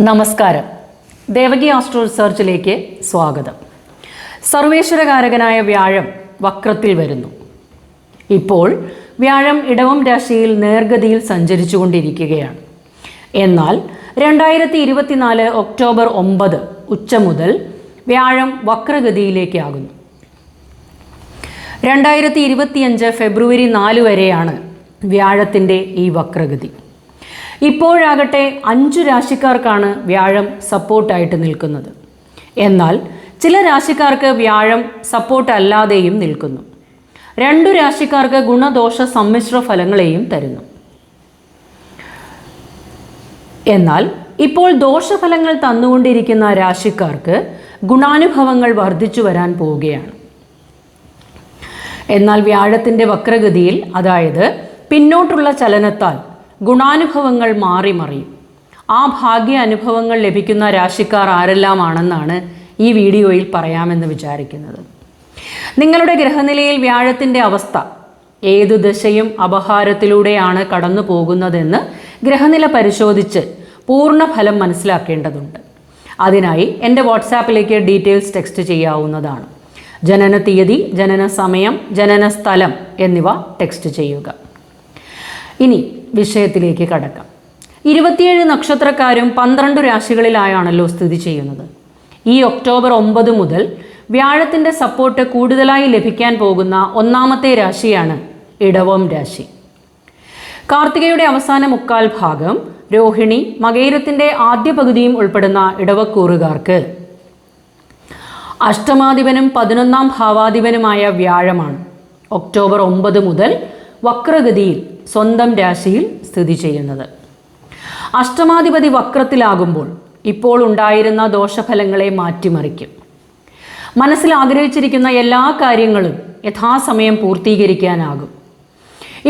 നമസ്കാരം. ദേവകി ആസ്ട്രോ റിസർച്ചിലേക്ക് സ്വാഗതം. സർവേശ്വരകാരകനായ വ്യാഴം വക്രത്തിൽ വരുന്നു. ഇപ്പോൾ വ്യാഴം ഇടവം രാശിയിൽ നേർഗതിയിൽ സഞ്ചരിച്ചുകൊണ്ടിരിക്കുകയാണ്. എന്നാൽ രണ്ടായിരത്തി ഇരുപത്തിനാല് ഒക്ടോബർ ഒമ്പത് ഉച്ച മുതൽ വ്യാഴം വക്രഗതിയിലേക്കാകുന്നു രണ്ടായിരത്തി ഇരുപത്തിയഞ്ച് ഫെബ്രുവരി നാല് വരെയാണ് വ്യാഴത്തിന്റെ ഈ വക്രഗതി. ഇപ്പോഴാകട്ടെ അഞ്ചു രാശിക്കാർക്കാണ് വ്യാഴം സപ്പോർട്ടായിട്ട് നിൽക്കുന്നത്. എന്നാൽ ചില രാശിക്കാർക്ക് വ്യാഴം സപ്പോർട്ട് അല്ലാതെയും നിൽക്കുന്നു. രണ്ടു രാശിക്കാർക്ക് ഗുണദോഷ സമ്മിശ്ര ഫലങ്ങളെയും തരുന്നു. എന്നാൽ ഇപ്പോൾ ദോഷഫലങ്ങൾ തന്നുകൊണ്ടിരിക്കുന്ന രാശിക്കാർക്ക് ഗുണാനുഭവങ്ങൾ വർദ്ധിച്ചു വരാൻ പോവുകയാണ്. എന്നാൽ വ്യാഴത്തിന്റെ വക്രഗതിയിൽ അതായത് പിന്നോട്ടുള്ള ചലനത്താൽ ഗുണാനുഭവങ്ങൾ മാറി മറിയും. ആ ഭാഗ്യ അനുഭവങ്ങൾ ലഭിക്കുന്ന രാശിക്കാർ ആരെല്ലാമാണെന്നാണ് ഈ വീഡിയോയിൽ പറയാമെന്ന് വിചാരിക്കുന്നത്. നിങ്ങളുടെ ഗ്രഹനിലയിൽ വ്യാഴത്തിന്റെ അവസ്ഥ ഏതു ദശയും അപഹാരത്തിലൂടെയാണ് കടന്നു പോകുന്നതെന്ന് ഗ്രഹനില പരിശോധിച്ച് പൂർണ ഫലം മനസ്സിലാക്കേണ്ടതുണ്ട്. അതിനായി എന്റെ വാട്സാപ്പിലേക്ക് ഡീറ്റെയിൽസ് ടെക്സ്റ്റ് ചെയ്യാവുന്നതാണ്. ജനന തീയതി ജനന സമയം ജനന സ്ഥലം എന്നിവ ടെക്സ്റ്റ് ചെയ്യുക. ഇനി വിഷയത്തിലേക്ക് കടക്കാം. ഇരുപത്തിയേഴ് നക്ഷത്രക്കാരും പന്ത്രണ്ട് രാശികളിലായാണല്ലോ സ്ഥിതി ചെയ്യുന്നത്. ഈ ഒക്ടോബർ ഒമ്പത് മുതൽ വ്യാഴത്തിന്റെ സപ്പോർട്ട് കൂടുതലായി ലഭിക്കാൻ പോകുന്ന ഒന്നാമത്തെ രാശിയാണ് ഇടവം രാശി. കാർത്തികയുടെ അവസാന മുക്കാൽ ഭാഗം രോഹിണി മകേരത്തിന്റെ ആദ്യ പകുതിയും ഉൾപ്പെടുന്ന ഇടവക്കൂറുകാർക്ക് അഷ്ടമാധിപനും പതിനൊന്നാം ഭാവാധിപനുമായ വ്യാഴമാണ്. ഒക്ടോബർ ഒമ്പത് മുതൽ വക്രഗതിയിൽ സ്വന്തം രാശിയിൽ സ്ഥിതി ചെയ്യുന്നത്. അഷ്ടമാധിപതി വക്രത്തിലാകുമ്പോൾ ഇപ്പോൾ ഉണ്ടായിരുന്ന ദോഷഫലങ്ങളെ മാറ്റിമറിക്കും. മനസ്സിൽ ആഗ്രഹിച്ചിരിക്കുന്ന എല്ലാ കാര്യങ്ങളും യഥാസമയം പൂർത്തീകരിക്കാനാകും.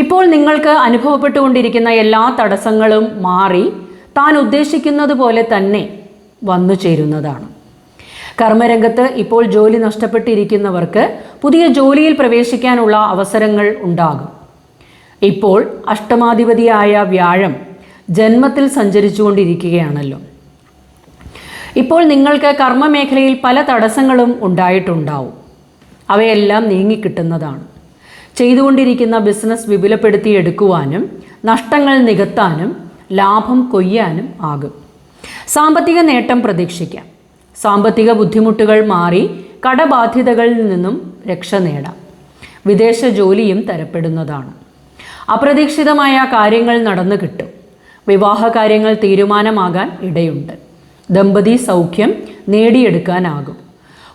ഇപ്പോൾ നിങ്ങൾക്ക് അനുഭവപ്പെട്ടുകൊണ്ടിരിക്കുന്ന എല്ലാ തടസ്സങ്ങളും മാറി താൻ ഉദ്ദേശിക്കുന്നത് പോലെ തന്നെ വന്നു ചേരുന്നതാണ്. കർമ്മരംഗത്ത് ഇപ്പോൾ ജോലി നഷ്ടപ്പെട്ടിരിക്കുന്നവർക്ക് പുതിയ ജോലിയിൽ പ്രവേശിക്കാനുള്ള അവസരങ്ങൾ ഉണ്ടാകും. ഇപ്പോൾ അഷ്ടമാധിപതിയായ വ്യാഴം ജന്മത്തിൽ സഞ്ചരിച്ചുകൊണ്ടിരിക്കുകയാണല്ലോ. ഇപ്പോൾ നിങ്ങൾക്ക് കർമ്മമേഖലയിൽ പല തടസ്സങ്ങളും ഉണ്ടായിട്ടുണ്ടാവും. അവയെല്ലാം നീങ്ങിക്കിട്ടുന്നതാണ്. ചെയ്തുകൊണ്ടിരിക്കുന്ന ബിസിനസ് വിപുലപ്പെടുത്തിയെടുക്കുവാനും നഷ്ടങ്ങൾ നികത്താനും ലാഭം കൊയ്യാനും ആകും. സാമ്പത്തിക നേട്ടം പ്രതീക്ഷിക്കാം. സാമ്പത്തിക ബുദ്ധിമുട്ടുകൾ മാറി കടബാധ്യതകളിൽ നിന്നും രക്ഷ നേടാം. വിദേശ ജോലിയും തരപ്പെടുന്നതാണ്. അപ്രതീക്ഷിതമായ കാര്യങ്ങൾ നടന്നു കിട്ടും. വിവാഹ കാര്യങ്ങൾ തീരുമാനമാകാൻ ഇടയുണ്ട്. ദമ്പതി സൗഖ്യം നേടിയെടുക്കാനാകും.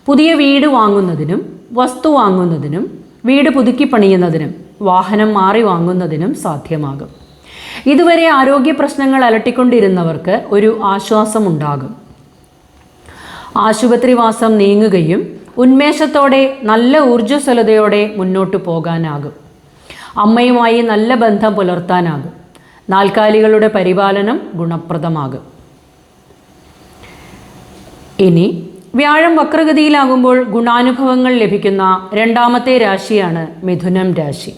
പുതിയ വീട് വാങ്ങുന്നതിനും വസ്തു വാങ്ങുന്നതിനും വീട് പുതുക്കി പണിയുന്നതിനും വാഹനം മാറി വാങ്ങുന്നതിനും സാധ്യമാകും. ഇതുവരെ ആരോഗ്യ പ്രശ്നങ്ങൾ അലട്ടിക്കൊണ്ടിരുന്നവർക്ക് ഒരു ആശ്വാസമുണ്ടാകും. ആശുപത്രിവാസം നീങ്ങുകയും ഉന്മേഷത്തോടെ നല്ല ഊർജസ്വലതയോടെ മുന്നോട്ടു പോകാനാകും. അമ്മയുമായി നല്ല ബന്ധം പുലർത്താനാകും. നാൽക്കാലികളുടെ പരിപാലനം ഗുണപ്രദമാകും. ഇനി വ്യാഴം വക്രഗതിയിലാകുമ്പോൾ ഗുണാനുഭവങ്ങൾ ലഭിക്കുന്ന രണ്ടാമത്തെ രാശിയാണ് മിഥുനം രാശി.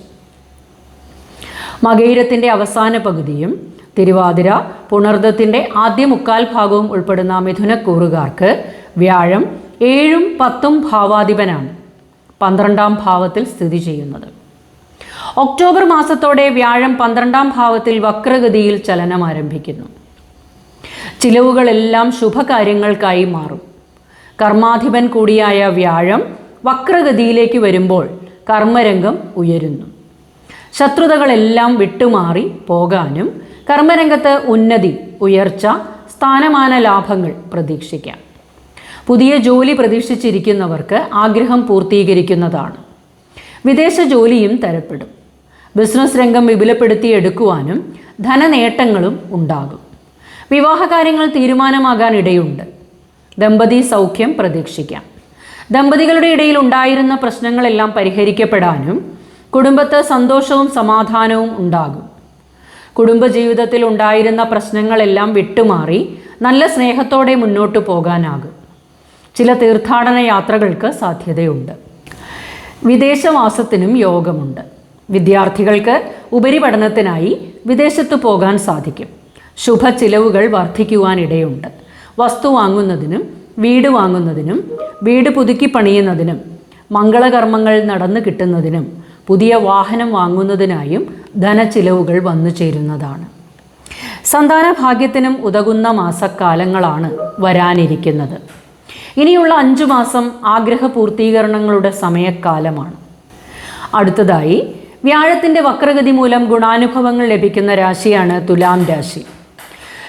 മകയിരത്തിന്റെ അവസാന പകുതിയും തിരുവാതിര പുണർദത്തിന്റെ ആദ്യ മുക്കാൽ ഭാഗവും ഉൾപ്പെടുന്ന മിഥുനക്കൂറുകാർക്ക് വ്യാഴം ഏഴും പത്തും ഭാവാധിപനാണ്. പന്ത്രണ്ടാം ഭാവത്തിൽ സ്ഥിതി ചെയ്യുന്നത്. ഒക്ടോബർ മാസത്തോടെ വ്യാഴം പന്ത്രണ്ടാം ഭാവത്തിൽ വക്രഗതിയിൽ ചലനം ആരംഭിക്കുന്നു. ചിലവുകളെല്ലാം ശുഭകാര്യങ്ങൾക്കായി മാറും. കർമാധിപൻ കൂടിയായ വ്യാഴം വക്രഗതിയിലേക്ക് വരുമ്പോൾ കർമ്മരംഗം ഉയരുന്നു. ശത്രുതകളെല്ലാം വിട്ടുമാറി പോകാനും കർമ്മരംഗത്ത് ഉന്നതി ഉയർച്ച സ്ഥാനമാന ലാഭങ്ങൾ പ്രതീക്ഷിക്കാം. പുതിയ ജോലി പ്രതീക്ഷിച്ചിരിക്കുന്നവർക്ക് ആഗ്രഹം പൂർത്തീകരിക്കുന്നതാണ്. വിദേശ ജോലിയും തരപ്പെടും. ബിസിനസ് രംഗം വിപുലപ്പെടുത്തിയെടുക്കുവാനും ധനനേട്ടങ്ങളും ഉണ്ടാകും. വിവാഹകാര്യങ്ങൾ തീരുമാനമാകാൻ ഇടയുണ്ട് ദമ്പതി സൗഖ്യം പ്രതീക്ഷിക്കാം. ദമ്പതികളുടെ ഇടയിൽ ഉണ്ടായിരുന്ന പ്രശ്നങ്ങളെല്ലാം പരിഹരിക്കപ്പെടാനും കുടുംബത്ത് സന്തോഷവും സമാധാനവും ഉണ്ടാകും. കുടുംബജീവിതത്തിൽ ഉണ്ടായിരുന്ന പ്രശ്നങ്ങളെല്ലാം വിട്ടുമാറി നല്ല സ്നേഹത്തോടെ മുന്നോട്ട് പോകാനാകും. ചില തീർത്ഥാടന യാത്രകൾക്ക് സാധ്യതയുണ്ട്. വിദേശവാസത്തിനും യോഗമുണ്ട്. വിദ്യാർത്ഥികൾക്ക് ഉപരിപഠനത്തിനായി വിദേശത്തു പോകാൻ സാധിക്കും. ശുഭ ചിലവുകൾ വർദ്ധിക്കുവാനിടയുണ്ട്. വസ്തു വാങ്ങുന്നതിനും വീട് വാങ്ങുന്നതിനും വീട് പുതുക്കി പണിയുന്നതിനും മംഗളകർമ്മങ്ങൾ നടന്നു കിട്ടുന്നതിനും പുതിയ വാഹനം വാങ്ങുന്നതിനായും ധനച്ചിലവുകൾ വന്നു ചേരുന്നതാണ്. സന്താന ഭാഗ്യത്തിനും ഉതകുന്ന മാസക്കാലങ്ങളാണ് വരാനിരിക്കുന്നത്. ഇനിയുള്ള അഞ്ചു മാസം ആഗ്രഹ പൂർത്തീകരണങ്ങളുടെ സമയക്കാലമാണ്. അടുത്തതായി വ്യാഴത്തിന്റെ വക്രഗതി മൂലം ഗുണാനുഭവങ്ങൾ ലഭിക്കുന്ന രാശിയാണ് തുലാം രാശി.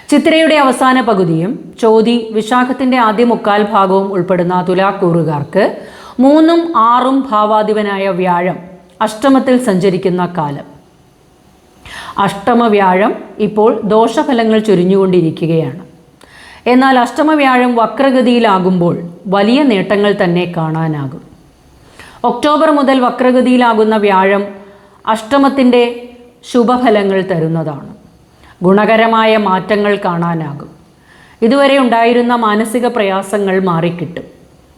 ചിത്രയുടെ അവസാന പകുതിയും ചോതി വിശാഖത്തിന്റെ ആദ്യ മുക്കാൽ ഭാഗവും ഉൾപ്പെടുന്ന തുലാക്കൂറുകാർക്ക് മൂന്നും ആറും ഭാവാധിപനായ വ്യാഴം അഷ്ടമത്തിൽ സഞ്ചരിക്കുന്ന കാലം. അഷ്ടമ വ്യാഴം ഇപ്പോൾ ദോഷഫലങ്ങൾ ചൊരിഞ്ഞുകൊണ്ടിരിക്കുകയാണ്. എന്നാൽ അഷ്ടമ വ്യാഴം വക്രഗതിയിലാകുമ്പോൾ വലിയ നേട്ടങ്ങൾ തന്നെ കാണാനാകും. ഒക്ടോബർ മുതൽ വക്രഗതിയിലാകുന്ന വ്യാഴം അഷ്ടമത്തിന്റെ ശുഭഫലങ്ങൾ തരുന്നതാണ്. ഗുണകരമായ മാറ്റങ്ങൾ കാണാനാകും. ഇതുവരെ ഉണ്ടായിരുന്ന മാനസിക പ്രയാസങ്ങൾ മാറിക്കിട്ടും.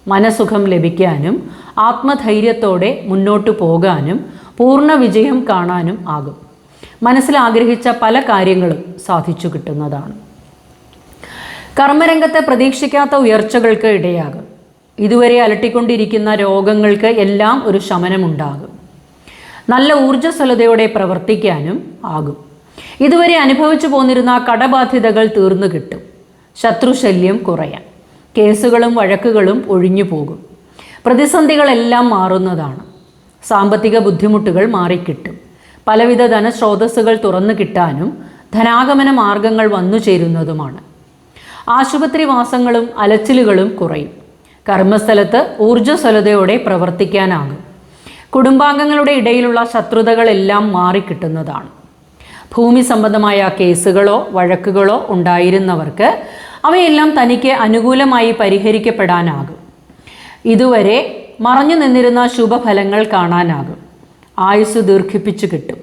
മനസുഖം ലഭിക്കാനും ആത്മധൈര്യത്തോടെ മുന്നോട്ടു പോകാനും പൂർണ വിജയം കാണാനും ആകും. മനസ്സിൽ ആഗ്രഹിച്ച പല കാര്യങ്ങളും സാധിച്ചു കിട്ടുന്നതാണ്. കർമ്മരംഗത്തെ പ്രതീക്ഷിക്കാത്ത ഉയർച്ചകൾക്ക് ഇടയാകും. ഇതുവരെ അലട്ടിക്കൊണ്ടിരിക്കുന്ന രോഗങ്ങൾക്ക് എല്ലാം ഒരു ശമനമുണ്ടാകും. നല്ല ഊർജസ്വലതയോടെ പ്രവർത്തിക്കാനും ആകും. ഇതുവരെ അനുഭവിച്ചു പോന്നിരുന്ന കടബാധ്യതകൾ തീർന്നു കിട്ടും. ശത്രുശല്യം കുറയാം കേസുകളും വഴക്കുകളും ഒഴിഞ്ഞു പോകും. പ്രതിസന്ധികളെല്ലാം മാറുന്നതാണ്. സാമ്പത്തിക ബുദ്ധിമുട്ടുകൾ മാറിക്കിട്ടും. പലവിധ ധനസ്രോതസ്സുകൾ തുറന്നു കിട്ടാനും ധനാഗമന മാർഗങ്ങൾ വന്നു ചേരുന്നതുമാണ്. ആശുപത്രി വാസങ്ങളും അലച്ചിലുകളും കുറയും. കർമ്മസ്ഥലത്ത് ഊർജസ്വലതയോടെ പ്രവർത്തിക്കാനാകും. കുടുംബാംഗങ്ങളുടെ ഇടയിലുള്ള ശത്രുതകളെല്ലാം മാറിക്കിട്ടുന്നതാണ്. ഭൂമി സംബന്ധമായ കേസുകളോ വഴക്കുകളോ ഉണ്ടായിരുന്നവർക്ക് അവയെല്ലാം തനിക്ക് അനുകൂലമായി പരിഹരിക്കപ്പെടാനാകും. ഇതുവരെ മറഞ്ഞു നിന്നിരുന്ന ശുഭഫലങ്ങൾ കാണാനാകും. ആയുസ് ദീർഘിപ്പിച്ചു കിട്ടും.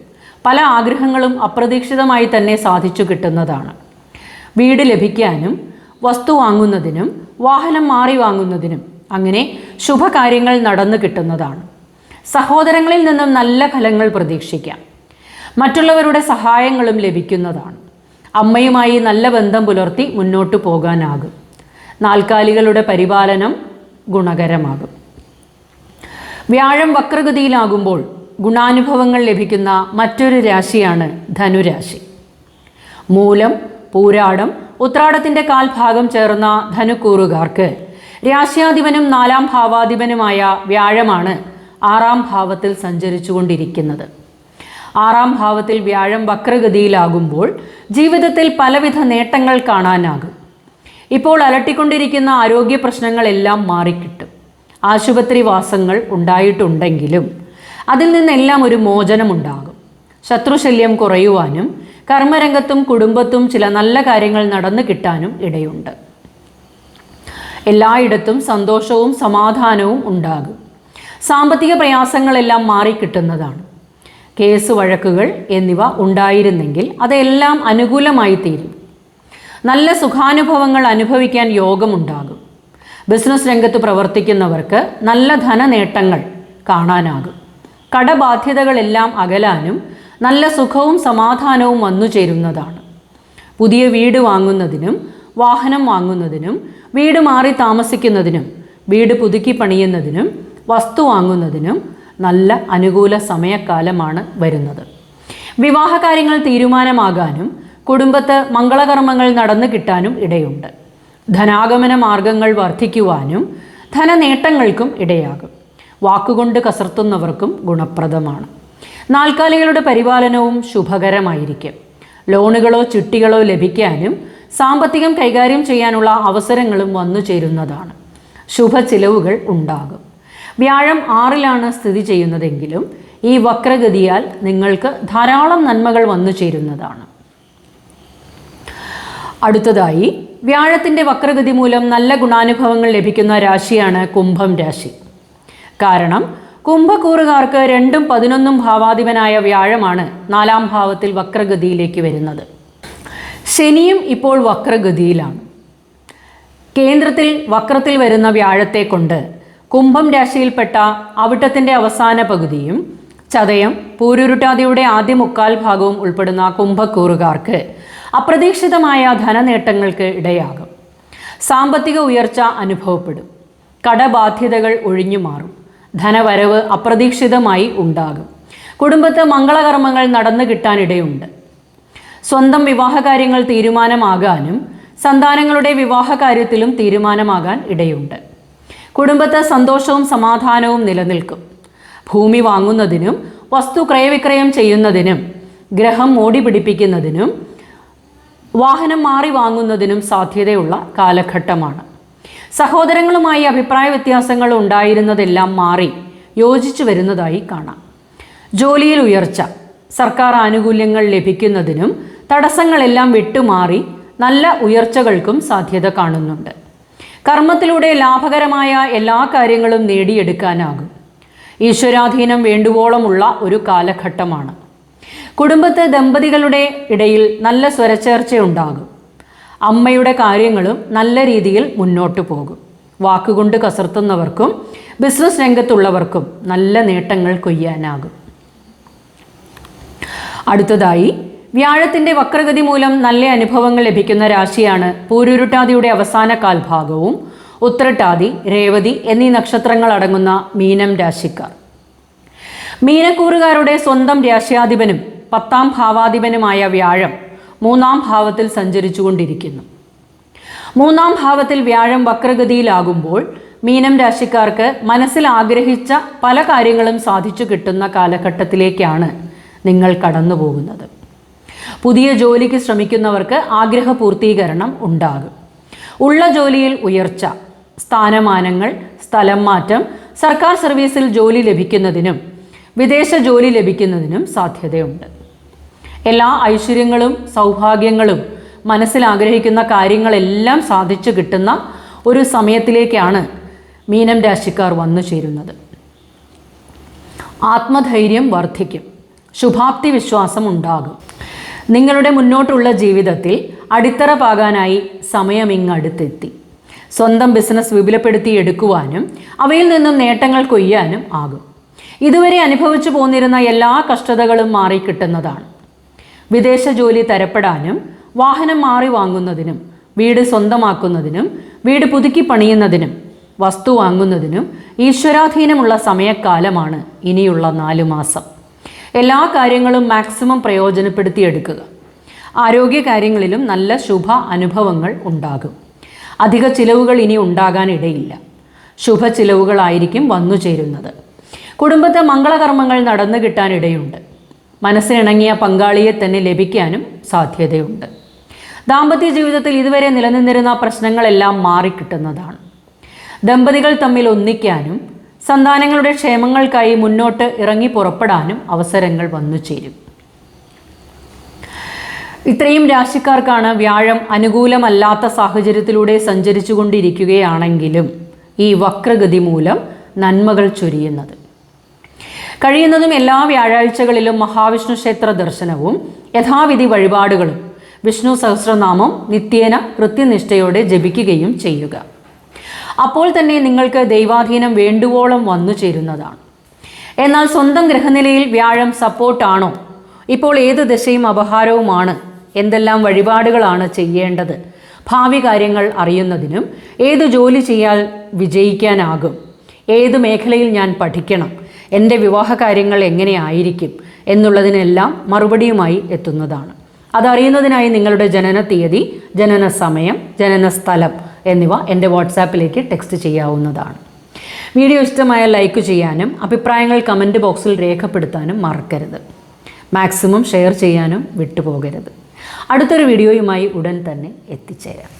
പല ആഗ്രഹങ്ങളും അപ്രതീക്ഷിതമായി തന്നെ സാധിച്ചു കിട്ടുന്നതാണ്. വീട് ലഭിക്കാനും വസ്തു വാങ്ങുന്നതിനും വാഹനം മാറി വാങ്ങുന്നതിനും അങ്ങനെ ശുഭകാര്യങ്ങൾ നടന്നു കിട്ടുന്നതാണ്. സഹോദരങ്ങളിൽ നിന്നും നല്ല ഫലങ്ങൾ പ്രതീക്ഷിക്കാം. മറ്റുള്ളവരുടെ സഹായങ്ങളും ലഭിക്കുന്നതാണ്. അമ്മയുമായി നല്ല ബന്ധം പുലർത്തി മുന്നോട്ട് പോകാനാകും. നാൽക്കാലികളുടെ പരിപാലനം ഗുണകരമാകും. വ്യാഴം വക്രഗതിയിലാകുമ്പോൾ ഗുണാനുഭവങ്ങൾ ലഭിക്കുന്ന മറ്റൊരു രാശിയാണ് ധനുരാശി. മൂലം പൂരാടം ഉത്രാടത്തിന്റെ കാൽഭാഗം ചേർന്ന ധനുക്കൂറുകാർക്ക് രാശ്യാധിപനും നാലാം ഭാവാധിപനുമായ വ്യാഴമാണ് ആറാം ഭാവത്തിൽ സഞ്ചരിച്ചുകൊണ്ടിരിക്കുന്നത്. ആറാം ഭാവത്തിൽ വ്യാഴം വക്രഗതിയിലാകുമ്പോൾ ജീവിതത്തിൽ പലവിധ നേട്ടങ്ങൾ കാണാനാകും. ഇപ്പോൾ അലട്ടിക്കൊണ്ടിരിക്കുന്ന ആരോഗ്യ പ്രശ്നങ്ങളെല്ലാം മാറിക്കിട്ടും. ആശുപത്രി വാസങ്ങൾ ഉണ്ടായിട്ടുണ്ടെങ്കിലും അതിൽ നിന്നെല്ലാം ഒരു മോചനമുണ്ടാകും. ശത്രുശല്യം കുറയുവാനും കർമ്മരംഗത്തും കുടുംബത്തും ചില നല്ല കാര്യങ്ങൾ നടന്നു കിട്ടാനും ഇടയുണ്ട്. എല്ലായിടത്തും സന്തോഷവും സമാധാനവും ഉണ്ടാകും. സാമ്പത്തിക പ്രയാസങ്ങളെല്ലാം മാറിക്കിട്ടുന്നതാണ്. കേസ് വഴക്കുകൾ എന്നിവ ഉണ്ടായിരുന്നെങ്കിൽ അതെല്ലാം അനുകൂലമായി തീരും നല്ല സുഖാനുഭവങ്ങൾ അനുഭവിക്കാൻ യോഗമുണ്ടാകും. ബിസിനസ് രംഗത്ത് പ്രവർത്തിക്കുന്നവർക്ക് നല്ല ധനനേട്ടങ്ങൾ കാണാനാകും. കടബാധ്യതകളെല്ലാം അകലാനും നല്ല സുഖവും സമാധാനവും വന്നു ചേരുന്നതാണ്. പുതിയ വീട് വാങ്ങുന്നതിനും വാഹനം വാങ്ങുന്നതിനും വീട് മാറി താമസിക്കുന്നതിനും വീട് പുതുക്കി പണിയുന്നതിനും വസ്തു വാങ്ങുന്നതിനും നല്ല അനുകൂല സമയക്കാലമാണ് വരുന്നത്. വിവാഹകാര്യങ്ങൾ തീരുമാനമാകാനും കുടുംബത്ത് മംഗളകർമ്മങ്ങൾ നടന്നു കിട്ടാനും ഇടയുണ്ട്. ധനാഗമന മാർഗങ്ങൾ വർദ്ധിക്കുവാനും ധനനേട്ടങ്ങൾക്കും ഇടയാകും. വാക്കുകൊണ്ട് കസർത്തുന്നവർക്കും ഗുണപ്രദമാണ്. നാൽക്കാലികളുടെ പരിപാലനവും ശുഭകരമായിരിക്കും. ലോണുകളോ ചിട്ടികളോ ലഭിക്കാനും സാമ്പത്തികം കൈകാര്യം ചെയ്യാനുള്ള അവസരങ്ങളും വന്നു ചേരുന്നതാണ് ശുഭ ചിലവുകൾ ഉണ്ടാകും. വ്യാഴം ആറിലാണ് സ്ഥിതി ചെയ്യുന്നതെങ്കിലും ഈ വക്രഗതിയാൽ നിങ്ങൾക്ക് ധാരാളം നന്മകൾ വന്നു ചേരുന്നതാണ്. അടുത്തതായി വ്യാഴത്തിന്റെ വക്രഗതി മൂലം നല്ല ഗുണാനുഭവങ്ങൾ ലഭിക്കുന്ന രാശിയാണ് കുംഭം രാശി. കാരണം കുംഭക്കൂറുകാർക്ക് രണ്ടും പതിനൊന്നും ഭാവാധിപനായ വ്യാഴമാണ് നാലാം ഭാവത്തിൽ വക്രഗതിയിലേക്ക് വരുന്നത്. ശനിയും ഇപ്പോൾ വക്രഗതിയിലാണ്. കേന്ദ്രത്തിൽ വക്രത്തിൽ വരുന്ന വ്യാഴത്തെ കൊണ്ട് കുംഭം രാശിയിൽപ്പെട്ട അവിട്ടത്തിന്റെ അവസാന പകുതിയും ചതയം പൂരുരുട്ടാതിയുടെ ആദ്യ മുക്കാൽ ഭാഗവും ഉൾപ്പെടുന്ന കുംഭക്കൂറുകാർക്ക് അപ്രതീക്ഷിതമായ ധനനേട്ടങ്ങൾക്ക് ഇടയാകും. സാമ്പത്തിക ഉയർച്ച അനുഭവപ്പെടും. കടബാധ്യതകൾ ഒഴിഞ്ഞു മാറും. ധനവരവ് അപ്രതീക്ഷിതമായി ഉണ്ടാകും. കുടുംബത്ത് മംഗളകർമ്മങ്ങൾ നടന്നു കിട്ടാനിടയുണ്ട്. സ്വന്തം വിവാഹകാര്യങ്ങൾ തീരുമാനമാകാനും സന്താനങ്ങളുടെ വിവാഹകാര്യത്തിലും തീരുമാനമാകാൻ ഇടയുണ്ട്. കുടുംബത്ത് സന്തോഷവും സമാധാനവും നിലനിൽക്കും. ഭൂമി വാങ്ങുന്നതിനും വസ്തു ക്രയവിക്രയം ചെയ്യുന്നതിനും ഗ്രഹം മോടി പിടിപ്പിക്കുന്നതിനും വാഹനം മാറി വാങ്ങുന്നതിനും സാധ്യതയുള്ള കാലഘട്ടമാണ്. സഹോദരങ്ങളുമായി അഭിപ്രായ വ്യത്യാസങ്ങൾ ഉണ്ടായിരുന്നതെല്ലാം മാറി യോജിച്ചു വരുന്നതായി കാണാം. ജോലിയിൽ ഉയർച്ച സർക്കാർ ആനുകൂല്യങ്ങൾ ലഭിക്കുന്നതിനും തടസ്സങ്ങളെല്ലാം വിട്ടുമാറി നല്ല ഉയർച്ചകൾക്കും സാധ്യത കാണുന്നുണ്ട്. കർമ്മത്തിലൂടെ ലാഭകരമായ എല്ലാ കാര്യങ്ങളും നേടിയെടുക്കാനാകും. ഈശ്വരാധീനം വേണ്ടുവോളമുള്ള ഒരു കാലഘട്ടമാണ്. കുടുംബത്തെ ദമ്പതികളുടെ ഇടയിൽ നല്ല സ്വരച്ചേർച്ചയുണ്ടാകും. അമ്മയുടെ കാര്യങ്ങളും നല്ല രീതിയിൽ മുന്നോട്ടു പോകും. വാക്കുകൊണ്ട് കസർത്തുന്നവർക്കും ബിസിനസ് രംഗത്തുള്ളവർക്കും നല്ല നേട്ടങ്ങൾ കൊയ്യാനാകും. അടുത്തതായി വ്യാഴത്തിന്റെ വക്രഗതി മൂലം നല്ല അനുഭവങ്ങൾ ലഭിക്കുന്ന രാശിയാണ് പൂരുരുട്ടാതിയുടെ അവസാന കാൽഭാഗവും ഉത്രട്ടാതി രേവതി എന്നീ നക്ഷത്രങ്ങൾ അടങ്ങുന്ന മീനം രാശിക്കാർ. മീനക്കൂറുകാരുടെ സ്വന്തം രാശ്യാധിപനും പത്താം ഭാവാധിപനുമായ വ്യാഴം മൂന്നാം ഭാവത്തിൽ സഞ്ചരിച്ചുകൊണ്ടിരിക്കുന്നു. മൂന്നാം ഭാവത്തിൽ വ്യാഴം വക്രഗതിയിലാകുമ്പോൾ മീനം രാശിക്കാർക്ക് മനസ്സിൽ ആഗ്രഹിച്ച പല കാര്യങ്ങളും സാധിച്ചു കിട്ടുന്ന കാലഘട്ടത്തിലേക്കാണ് നിങ്ങൾ കടന്നു പോകുന്നത് പുതിയ ജോലിക്ക് ശ്രമിക്കുന്നവർക്ക് ആഗ്രഹ പൂർത്തീകരണം ഉണ്ടാകും. ഉള്ള ജോലിയിൽ ഉയർച്ച സ്ഥാനമാനങ്ങൾ സ്ഥലം മാറ്റം സർക്കാർ സർവീസിൽ ജോലി ലഭിക്കുന്നതിനും വിദേശ ജോലി ലഭിക്കുന്നതിനും സാധ്യതയുണ്ട്. എല്ലാ ഐശ്വര്യങ്ങളും സൗഭാഗ്യങ്ങളും മനസ്സിൽ ആഗ്രഹിക്കുന്ന കാര്യങ്ങളെല്ലാം സാധിച്ചു കിട്ടുന്ന ഒരു സമയത്തിലേക്കാണ് മീനം രാശിക്കാർ വന്നു ചേരുന്നത്. ആത്മധൈര്യം വർദ്ധിക്കും. ശുഭാപ്തി വിശ്വാസം ഉണ്ടാകും. നിങ്ങളുടെ മുന്നോട്ടുള്ള ജീവിതത്തിൽ അടിത്തറ പാകാനായി സമയം ഇങ്ങടുത്തെത്തി സ്വന്തം ബിസിനസ് വിപുലപ്പെടുത്തി എടുക്കുവാനും അവയിൽ നിന്നും നേട്ടങ്ങൾ കൊയ്യാനും ആകും. ഇതുവരെ അനുഭവിച്ചു പോന്നിരുന്ന എല്ലാ കഷ്ടതകളും മാറിക്കിട്ടുന്നതാണ്. വിദേശ ജോലി തരപ്പെടാനും വാഹനം മാറി വാങ്ങുന്നതിനും വീട് സ്വന്തമാക്കുന്നതിനും വീട് പുതുക്കി പണിയുന്നതിനും വസ്തു വാങ്ങുന്നതിനും ഈശ്വരാധീനമുള്ള സമയക്കാലമാണ് ഇനിയുള്ള നാലു മാസം. എല്ലാ കാര്യങ്ങളും മാക്സിമം പ്രയോജനപ്പെടുത്തിയെടുക്കുക. ആരോഗ്യ കാര്യങ്ങളിലും നല്ല ശുഭ അനുഭവങ്ങൾ ഉണ്ടാകും. അധിക ചിലവുകൾ ഇനി ഉണ്ടാകാനിടയില്ല. ശുഭ ചിലവുകളായിരിക്കും വന്നു ചേരുന്നത്. കുടുംബത്തെ മംഗളകർമ്മങ്ങൾ നടന്നു കിട്ടാനിടയുണ്ട്. മനസ്സിനിണങ്ങിയ പങ്കാളിയെ തന്നെ ലഭിക്കാനും സാധ്യതയുണ്ട്. ദാമ്പത്യ ജീവിതത്തിൽ ഇതുവരെ നിലനിന്നിരുന്ന പ്രശ്നങ്ങളെല്ലാം മാറിക്കിട്ടുന്നതാണ്. ദമ്പതികൾ തമ്മിൽ ഒന്നിക്കാനും സന്താനങ്ങളുടെ ക്ഷേമങ്ങൾക്കായി മുന്നോട്ട് ഇറങ്ങി പുറപ്പെടാനും അവസരങ്ങൾ വന്നു ചേരും. ഇത്രയും രാശിക്കാർക്കാണ് വ്യാഴം അനുകൂലമല്ലാത്ത സാഹചര്യത്തിലൂടെ സഞ്ചരിച്ചു കൊണ്ടിരിക്കുകയാണെങ്കിലും ഈ വക്രഗതി മൂലം നന്മകൾ ചൊരിയുന്നത്. കഴിയുന്നതും എല്ലാ വ്യാഴാഴ്ചകളിലും മഹാവിഷ്ണു ക്ഷേത്ര ദർശനവും യഥാവിധി വഴിപാടുകളും വിഷ്ണു സഹസ്രനാമം നിത്യേന കൃത്യനിഷ്ഠയോടെ ജപിക്കുകയും ചെയ്യുക. അപ്പോൾ തന്നെ നിങ്ങൾക്ക് ദൈവാധീനം വേണ്ടുവോളം വന്നു ചേരുന്നതാണ്. എന്നാൽ സ്വന്തം ഗ്രഹനിലയിൽ വ്യാഴം സപ്പോർട്ടാണോ? ഇപ്പോൾ ഏത് ദശയും അപഹാരവുമാണ്? എന്തെല്ലാം വഴിപാടുകളാണ് ചെയ്യേണ്ടത്? ഭാവി കാര്യങ്ങൾ അറിയുന്നതിനും ഏത് ജോലി ചെയ്യാൻ വിജയിക്കാനാകും? ഏത് മേഖലയിൽ ഞാൻ പഠിക്കണം? എന്റെ വിവാഹ കാര്യങ്ങൾ എങ്ങനെയായിരിക്കും എന്നുള്ളതിനെല്ലാം മറുപടിയുമായി എത്തുന്നതാണ്. അതറിയുന്നതിനായി നിങ്ങളുടെ ജനന തീയതി ജനന സമയം ജനന സ്ഥലം എന്നിവ എന്റെ വാട്സാപ്പിലേക്ക് ടെക്സ്റ്റ് ചെയ്യാവുന്നതാണ്. വീഡിയോ ഇഷ്ടമായ ലൈക്ക് ചെയ്യാനും അഭിപ്രായങ്ങൾ കമന്റ് ബോക്സിൽ രേഖപ്പെടുത്താനും മറക്കരുത്. മാക്സിമം ഷെയർ ചെയ്യാനും വിട്ടുപോകരുത്. അടുത്തൊരു വീഡിയോയുമായി ഉടൻ തന്നെ എത്തിച്ചേരാം.